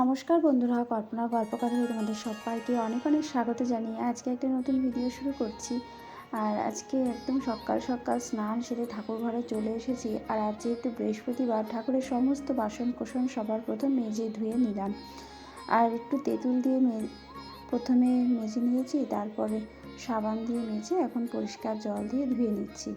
নমস্কার বন্ধুরা, কল্পনা গল্পকথায় তোমাদের সবাইকে অনেক অনেক স্বাগত জানিয়ে আজকে একটা নতুন ভিডিও শুরু করছি। আর আজকে একদম সকাল সকাল স্নান সেরে ঠাকুর ঘরে চলে এসেছি। আর আজ যেহেতু বৃহস্পতিবার, ঠাকুরের সমস্ত বাসন কোসন সবার প্রথম মেজে ধুয়ে নিলাম। আর একটু তেঁতুল দিয়ে মে প্রথমে মেজে নিয়েছি, তারপরে সাবান দিয়ে মেজে এখন পরিষ্কার জল দিয়ে ধুয়ে নিচ্ছি।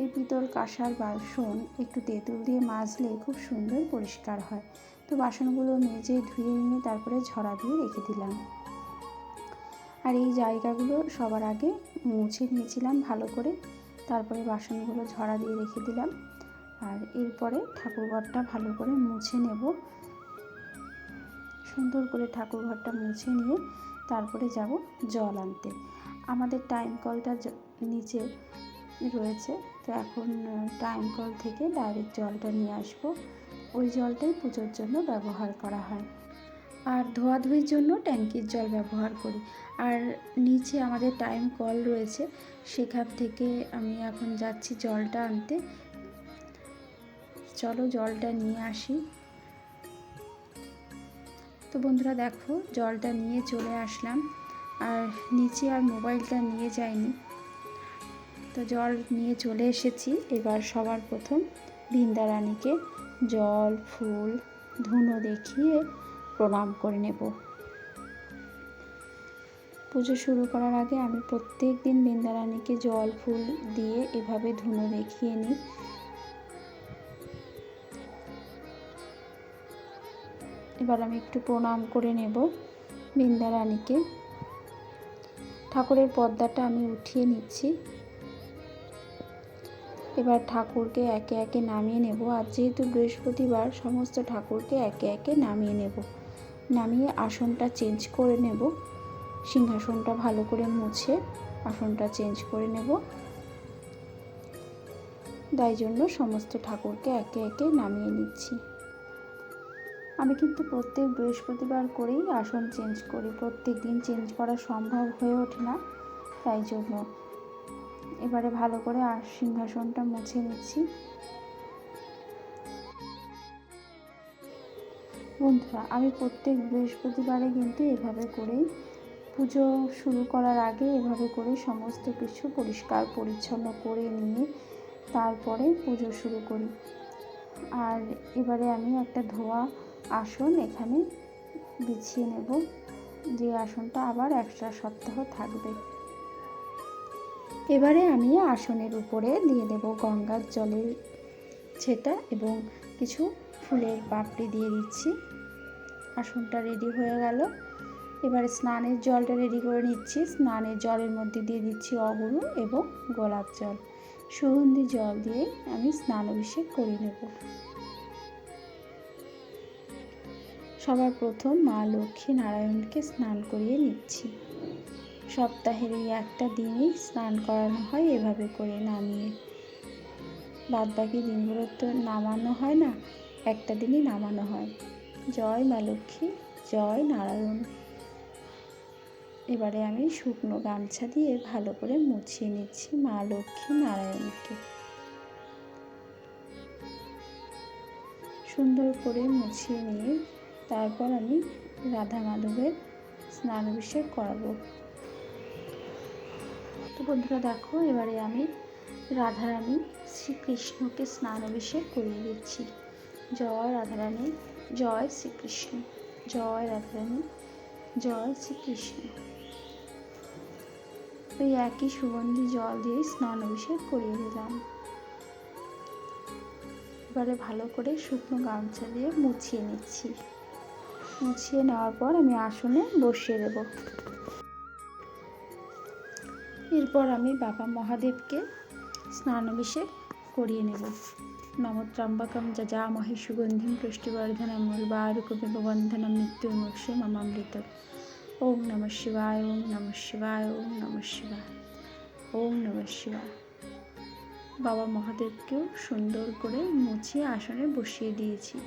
এই পিতল কাঁসার বাসন একটু তেঁতুল দিয়ে মাজলে খুব সুন্দর পরিষ্কার হয়। তো বাসনগুলো মেজে ধুয়ে নিয়ে তারপরে ঝরা দিয়ে রেখে দিলাম। আর এই জায়গাগুলো সবার আগে মুছে নিয়েছিলাম ভালো করে। তারপরে বাসনগুলো ঝরা দিয়ে রেখে দিলাম। আর এরপরে ঠাকুরঘরটা ভালো করে মুছে নেব। সুন্দর করে ঠাকুরঘরটা মুছে নিয়ে তারপরে যাব জল আনতে। আমাদের টাইম কলটা নিচে রয়েছে। তো এখন টাইম কল থেকে ডাইরেক্ট জলটা নিয়ে আসব। ওই জলটাই পুজোর জন্য ব্যবহার করা হয়। আর ধোয়াধুয়ির জন্য ট্যাঙ্কির জল ব্যবহার করি। আর নিচে আমাদের টাইম কল রয়েছে, সেখান থেকে আমি এখন যাচ্ছি জলটা আনতে। চলো জলটা নিয়ে আসি। তো বন্ধুরা দেখো, জলটা নিয়ে চলে আসলাম। আর নিচে আর মোবাইলটা নিয়ে যাইনি। তো জল নিয়ে চলে এসেছি, এবার সবার প্রথম বৃন্দারানীকে। জল, ফুল, ধুনো দেখিয়ে প্রণাম করে নেব। পুজো শুরু করার আগে আমি প্রত্যেক দিন বৃন্দারানীকে জল, ফুল দিয়ে এভাবে ধুনো দেখিয়ে নিই। এবার আমি একটু প্রণাম করে নেব বৃন্দারানীকে। ঠাকুরের পর্দাটা আমি উঠিয়ে নিচ্ছি। এবার ঠাকুরকে একে একে নামিয়ে নেব আর যেহেতু বৃহস্পতিবার সমস্ত ঠাকুরকে একে একে নামিয়ে নেব। নামিয়ে আসনটা চেঞ্জ করে নেব। সিংহাসনটা ভালো করে মুছে আসনটা চেঞ্জ করে নেব। তাই জন্য সমস্ত ঠাকুরকে একে একে নামিয়ে নিচ্ছি। আমি কিন্তু প্রত্যেক বৃহস্পতিবার করেই আসন চেঞ্জ করি। প্রত্যেক দিন চেঞ্জ করা সম্ভব হয়ে ওঠে না। তাই জন্য এবারে ভালো করে আর সিংহাসনটা মুছে নিচ্ছি। বন্ধুরা, আমি প্রত্যেক বৃহস্পতিবারে কিন্তু এভাবে করেই পুজো শুরু করার আগে এভাবে করে সমস্ত কিছু পরিষ্কার, পরিচ্ছন্ন করে নিয়ে তারপরে পুজো শুরু করি। আর এবারে আমি একটা ধোয়া আসন এখানে বিছিয়ে নেব। যে আসনটা আবার একটা সপ্তাহ থাকবে। এবারে আমি আসনের উপরে দিয়ে দেব গঙ্গার জলের ছেটা এবং কিছু ফুলের পাপড়ি দিয়ে দিচ্ছি। আসনটা রেডি হয়ে গেল। এবারে স্নানের জলটা রেডি করে নিচ্ছি। স্নানের জলের মধ্যে দিয়ে দিচ্ছি অগুরু এবং গোলাপ জল। সুগন্ধি জল দিয়ে আমি স্নান অভিষেক করে নেব। সবার প্রথম মা লক্ষ্মী নারায়ণকে স্নান করিয়ে নিচ্ছি। সপ্তাহের এই একটা দিনই স্নান করানো হয়, এভাবে করে নামিয়ে। বাদ বাকি দিনগুলো তো নামানো হয় না, একটা দিনই নামানো হয়। জয় মা লক্ষ্মী, জয় নারায়ণ। এবারে আমি শুকনো গামছা দিয়ে ভালো করে মুছিয়ে নিচ্ছি মা লক্ষ্মী নারায়ণকে। সুন্দর করে মুছিয়ে নিয়ে তারপর আমি রাধা মাধবের স্নান অভিষেক করাবো। তো বন্ধুরা দেখো, এবারে আমি রাধারানী শ্রীকৃষ্ণকে স্নান অভিষেক করিয়ে দিচ্ছি। জয় রাধারানী, জয় শ্রীকৃষ্ণ, জয় রাধারানী, জয় শ্রীকৃষ্ণ। ওই একই সুগন্ধি জল দিয়ে স্নান অভিষেক করিয়ে দিলাম। এবারে ভালো করে শুকনো গামছা দিয়ে মুছিয়ে নিচ্ছি। মুছিয়ে নেওয়ার পর আমি আসনে বসিয়ে দেবো। এরপর আমি বাবা মহাদেবকে স্নান অভিষেক করিয়ে নেব। নমত্রম্বকম যা যা মহি সুগন্ধিম মূলবারুকমেব বন্ধনম মৃত্যুমোক্ষে মমামৃত ওম নম শিবায়, ওম নম শিবায়, ওম নম শিবায়, ওম নম শিবায়। বাবা মহাদেবকেও সুন্দর করে মুছিয়ে আসনে বসিয়ে দিয়েছি।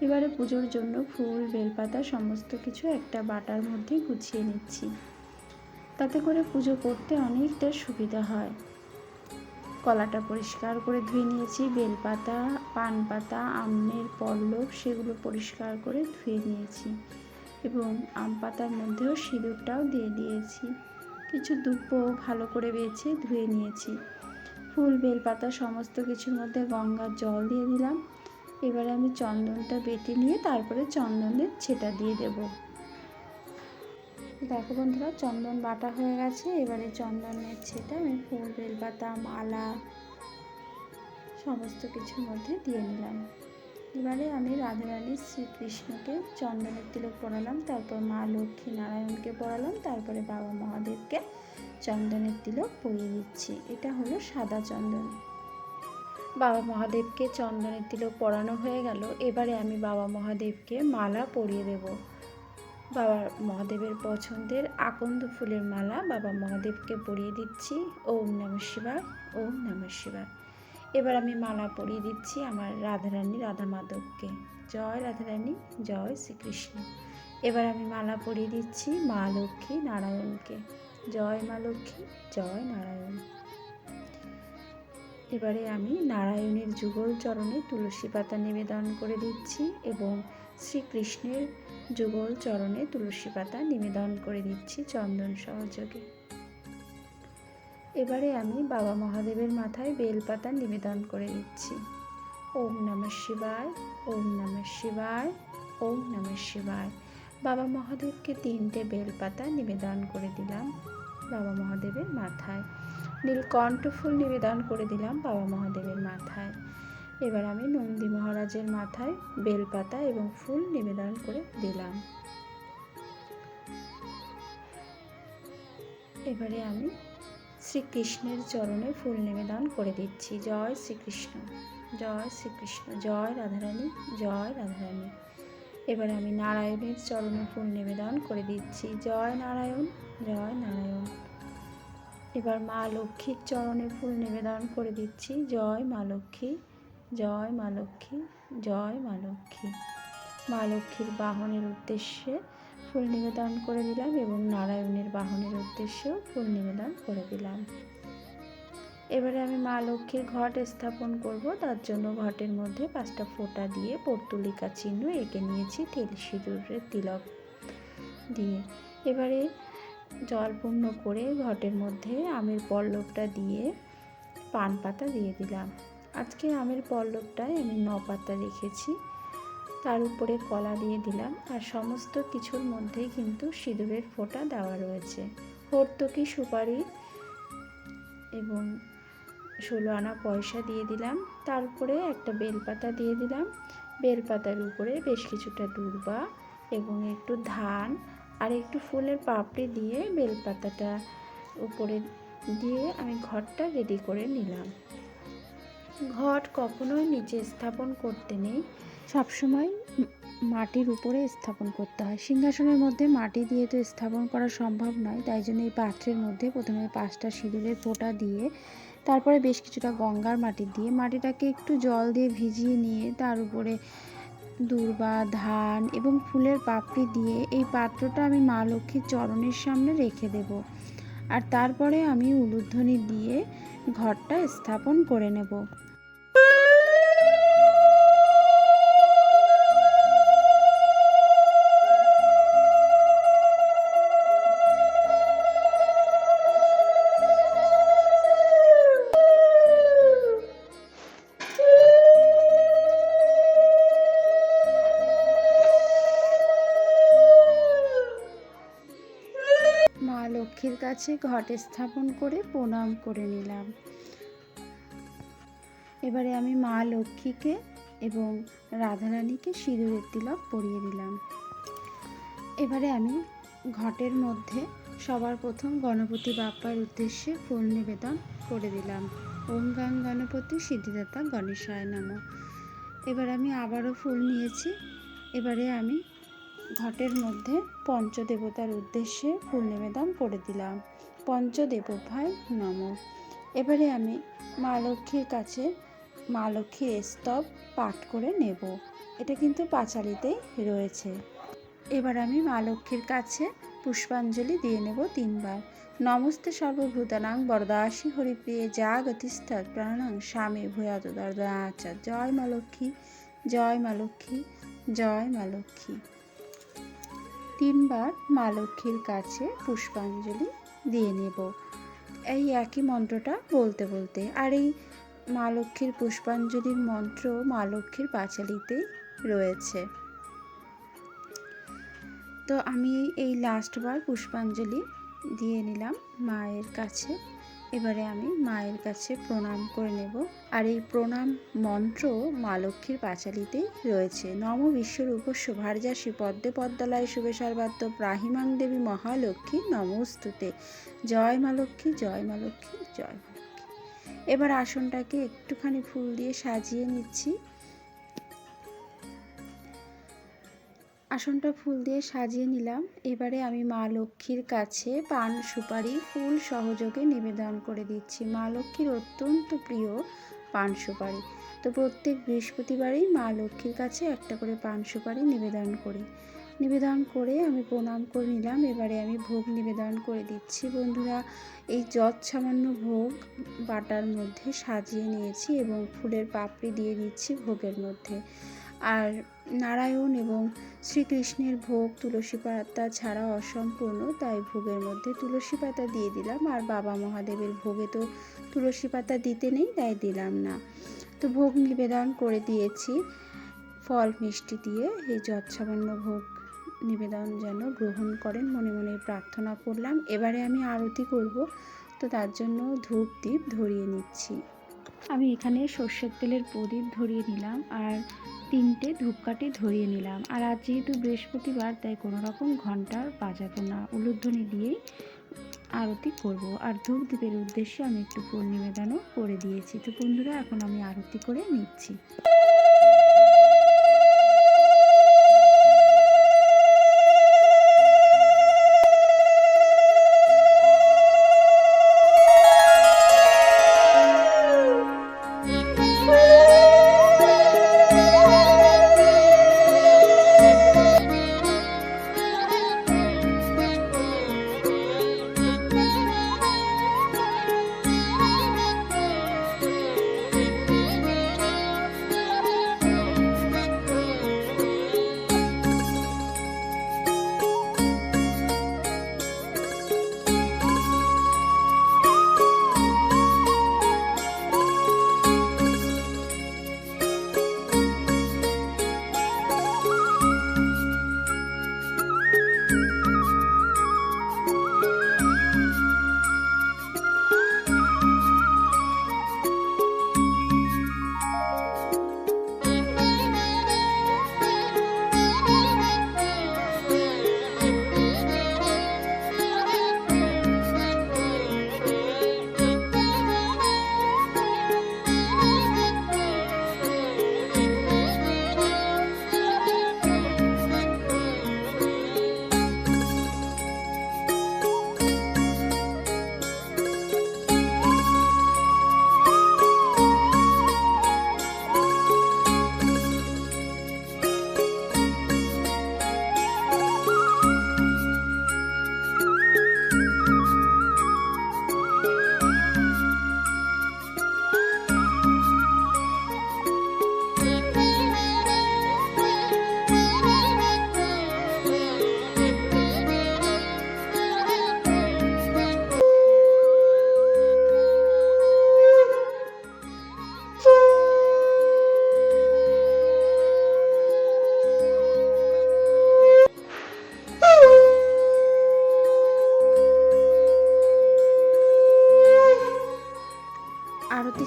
এবারে পুজোর জন্য ফুল, বেলপাতা, সমস্ত কিছু একটা বাটার মধ্যে গুছিয়ে নিচ্ছি। তাতে করে পুজো করতে অনেকটা সুবিধা হয়। কলাটা পরিষ্কার করে ধুয়ে নিয়েছি, বেলপাতা পান পাতা আমের পল্লব সেগুলো পরিষ্কার করে ধুয়ে নিয়েছি এবং আম পাতার মধ্যেও সিঁদুরটাও দিয়ে দিয়েছি। কিছু দুপো ভালো করে বেছে ধুয়ে নিয়েছি। ফুল, বেলপাতা সমস্ত কিছুর মধ্যে গঙ্গার জল দিয়ে দিলাম। এবারে আমি চন্দনটা বেটে নিয়ে তারপরে চন্দনের ছেটা দিয়ে দেব। দেখো বন্ধুরা, চন্দন বাটা হয়ে গেছে। এবারে চন্দনের ছেটা আমি ফুল, বেলপাতা, মালা সমস্ত কিছুর মধ্যে দিয়ে নিলাম। এবারে আমি রাধারানী শ্রীকৃষ্ণকে চন্দনের তিলক পরালাম, তারপর মা লক্ষ্মী নারায়ণকে পরালাম, তারপরে বাবা মহাদেবকে চন্দনের তিলক পরিয়ে দিচ্ছি। এটা হলো সাদা চন্দন। বাবা মহাদেবকে চন্দনের তিলক পরানো হয়ে গেল। এবারে আমি বাবা মহাদেবকে মালা পরিয়ে দেব। বাবা মহাদেবের পছন্দের আকন্দ ফুলের মালা বাবা মহাদেবকে পরিয়ে দিচ্ছি। ওম নমঃ শিবায় ওম নমঃ শিবায় এবার আমি মালা পরিয়ে দিচ্ছি আমার রাধারানী রাধা মাধবকে জয় রাধারানী, জয় শ্রীকৃষ্ণ। এবার আমি মালা পরিয়ে দিচ্ছি মা লক্ষ্মী নারায়ণকে। জয় মা লক্ষ্মী, জয় নারায়ণ। এবারে আমি নারায়ণের যুগল চরণে তুলসী পাতা নিবেদন করে দিচ্ছি এবং শ্রীকৃষ্ণের যুগল চরণে তুলসী পাতা নিবেদন করে দিচ্ছি চন্দন সহযোগে। এবারে আমি বাবা মহাদেবের মাথায় বেলপাতা নিবেদন করে দিচ্ছি। ওম নমঃ শিবায়, ওম নমঃ শিবায়, ওম নমঃ শিবায়। বাবা মহাদেবকে তিনটে বেলপাতা নিবেদন করে দিলাম বাবা মহাদেবের মাথায়। নীলকণ্ঠ ফুল নিবেদন করে দিলাম বাবা মহাদেবের মাথায়। এবার আমি নন্দী মহারাজের মাথায় বেলপাতা এবং ফুল নিবেদন করে দিলাম। এবারে আমি শ্রীকৃষ্ণের চরণে ফুল নিবেদন করে দিচ্ছি। জয় শ্রীকৃষ্ণ জয় শ্রীকৃষ্ণ, জয় রাধারানী জয় রাধারানী। এবারে আমি নারায়ণের চরণে ফুল নিবেদন করে দিচ্ছি। জয় নারায়ণ জয় নারায়ণ। এবার মা লক্ষ্মীর চরণে ফুল নিবেদন করে দিচ্ছি। জয় মা লক্ষ্মী। জয় মা লক্ষ্মী, জয় মা লক্ষ্মী। মা লক্ষ্মীর বাহনের উদ্দেশ্যে ফুল নিবেদন করে দিলাম এবং নারায়ণের বাহনের উদ্দেশ্যেও ফুল নিবেদন করে দিলাম। এবারে আমি মা লক্ষ্মীর ঘট স্থাপন করব। তার জন্য ঘটের মধ্যে পাঁচটা ফোঁটা দিয়ে পর্তুলিকা চিহ্ন এঁকে নিয়েছি তেল সিঁদুরের তিলক দিয়ে। এবারে জল পূর্ণ করে ঘটের মধ্যে আমের পল্লবটা দিয়ে পান পাতা দিয়ে দিলাম। আজকে আমের পল্লবটায় আমি ন পাতা রেখেছি। তার উপরে কলা দিয়ে দিলাম আর সমস্ত কিছুর মধ্যেই কিন্তু সিঁদুরের ফোঁটা দেওয়া রয়েছে। হর্তকি সুপারি এবং ষোলো আনা পয়সা দিয়ে দিলাম। তারপরে একটা বেলপাতা দিয়ে দিলাম। বেলপাতার উপরে বেশ কিছুটা দূর্বা এবং একটু ধান আর একটু ফুলের পাপড়ি দিয়ে বেলপাতাটা উপরে দিয়ে আমি ঘরটা রেডি করে নিলাম। ঘট কখনোই নিচে স্থাপন করতে নেই। সবসময় মাটির উপরে স্থাপন করতে হয়। সিংহাসনের মধ্যে মাটি দিয়ে তো স্থাপন করা সম্ভব নয়, তাই জন্য এই পাত্রের মধ্যে প্রথমে পাঁচটা সিঁদুরের ফোঁটা দিয়ে, তারপরে বেশ কিছুটা গঙ্গার মাটি দিয়ে, মাটিটাকে একটু জল দিয়ে ভিজিয়ে নিয়ে তার উপরে দূর্বা, ধান এবং ফুলের পাপড়ি দিয়ে এই পাত্রটা আমি মা লক্ষ্মীর চরণের সামনে রেখে দেব। আর তারপরে আমি উলুধ্বনি দিয়ে ঘরটা স্থাপন করে নেব। কাছে ঘট স্থাপন করে প্রণাম করে নিলাম। এবারে আমি মা লক্ষ্মীকে এবং রাধারানীকে সিঁদুরের তিলক পরিয়ে দিলাম। এবারে আমি ঘটের মধ্যে সবার প্রথম গণপতি বাপ্পার উদ্দেশ্যে ফুল নিবেদন করে দিলাম। ওম গাং গণপতি সিদ্ধিদাতা গণেশায় নাম। এবার আমি আবারও ফুল নিয়েছি। এবারে আমি ঘটের মধ্যে পঞ্চদেবতার উদ্দেশ্যে ফুল নিবেদন করে দিলাম। পঞ্চদেবভাই নম। এবারে আমি মা লক্ষ্মীর কাছে মা লক্ষ্মীর স্তব পাঠ করে নেব। এটা কিন্তু পাঁচালিতেই রয়েছে। এবার আমি মা লক্ষ্মীর কাছে পুষ্পাঞ্জলি দিয়ে নেব তিনবার। নমস্তে সর্বভূতানাং বরদাসী হরিপ্রিয়ে যা গতিষ্ঠা প্রাণাং স্বামী ভূয়াত দর্দনাচা জয় মা লক্ষ্মী, জয় মা লক্ষ্মী, জয় মা লক্ষ্মী। তিনবার মা লক্ষ্মীর কাছে পুষ্পাঞ্জলি দিয়ে নেব। এই একই মন্ত্রটা বলতে বলতে আর এই মা লক্ষ্মীর পুষ্পাঞ্জলির মন্ত্র মা লক্ষ্মীর পাঁচালিতেই রয়েছে। তো আমি এই লাস্টবার পুষ্পাঞ্জলি দিয়ে নিলাম মায়ের কাছে। এবারে আমি মায়ের কাছে প্রণাম করে নেব। আর এই প্রণাম মন্ত্র মা লক্ষ্মীর পাঁচালিতেই রয়েছে। নম বিশ্বরূপস্য ভার্যাসী পদ্মে পদ্মালয় শুভে সর্বাত্ম প্রাহিমাং দেবী মহালক্ষ্মী নমস্তুতে। জয় মা লক্ষ্মী, জয় মা লক্ষ্মী, জয় মা লক্ষ্মী। এবার আসনটাকে একটুখানি ফুল দিয়ে সাজিয়ে নিচ্ছি। আসনটা ফুল দিয়ে সাজিয়ে নিলাম। এবারে আমি মা লক্ষ্মীর কাছে পান সুপারি ফুল সহযোগে নিবেদন করে দিচ্ছি। মা লক্ষ্মীর অত্যন্ত প্রিয় পান সুপারি। তো প্রত্যেক বৃহস্পতিবারই মা লক্ষ্মীর কাছে একটা করে পান সুপারি নিবেদন করি। নিবেদন করে আমি প্রণাম করে নিলাম। এবারে আমি ভোগ নিবেদন করে দিচ্ছি। বন্ধুরা, এই যৎ সামান্য ভোগ বাটার মধ্যে সাজিয়ে নিয়েছি এবং ফুলের পাপড়ি দিয়ে দিচ্ছি ভোগের মধ্যে। আর নারায়ণ এবং শ্রীকৃষ্ণের ভোগ তুলসী পাতা ছাড়া অসম্পূর্ণ, তাই ভোগের মধ্যে তুলসী পাতা দিয়ে দিলাম। আর বাবা মহাদেবের ভোগে তো তুলসী পাতা দিতে নেই, তাই দিলাম না। তো ভোগ নিবেদন করে দিয়েছি। ফল মিষ্টি দিয়ে এই যৎসামান্য ভোগ নিবেদন যেন গ্রহণ করেন। মনে মনে প্রার্থনা করলাম। এবারে আমি আরতি করব। তো তার জন্য ধূপ দ্বীপ ধরিয়ে নিচ্ছি। আমি এখানে সর্ষের তেলের প্রদীপ ধরিয়ে নিলাম। আর তিনটে ধূপকাঠি ধরিয়ে নিলাম। আর আজ যেহেতু বৃহস্পতিবার, তাই কোনো রকম ঘণ্টার বাজাবো না। উলুধ্বনি দিয়েই আরতি করব। আর ধূপ দ্বীপের উদ্দেশ্যে আমি একটু ফুল নিবেদনও করে দিয়েছি। তো বন্ধুরা, এখন আমি আরতি করে নিচ্ছি।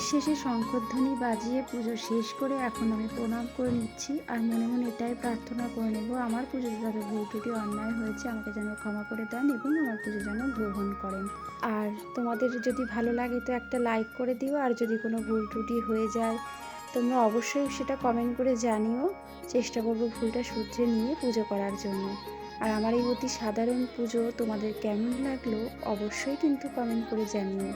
শেষে শঙ্করধ্বনি বাজিয়ে পুজো শেষ করে এখন আমি প্রণাম করে নিচ্ছি। আর মনে মনে এটাই প্রার্থনা করে নেব, আমার পুজোতে যাতে ভুল ত্রুটি অন্যায় হয়েছে, আমাকে যেন ক্ষমা করে দেন এবং আমার পুজো যেন গ্রহণ করেন। আর তোমাদের যদি ভালো লাগে তো একটা লাইক করে দিও, আর যদি কোনো ভুল ত্রুটি হয়ে যায়, তোমরা অবশ্যই সেটা কমেন্ট করে জানিও। চেষ্টা করব ভুলটা শুধরে নিয়ে পুজো করার জন্য। আর আমার এই অতি সাধারণ পুজো তোমাদের কেমন লাগল, অবশ্যই কিন্তু কমেন্ট করে জানিও।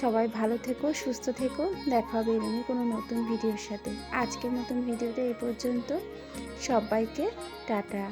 সবাই ভালো থেকো, সুস্থ থেকো। দেখা হবে এরকমই কোনো নতুন ভিডিওর সাথে। আজকের নতুন ভিডিওটা এই পর্যন্ত। সবাইকে টাটা।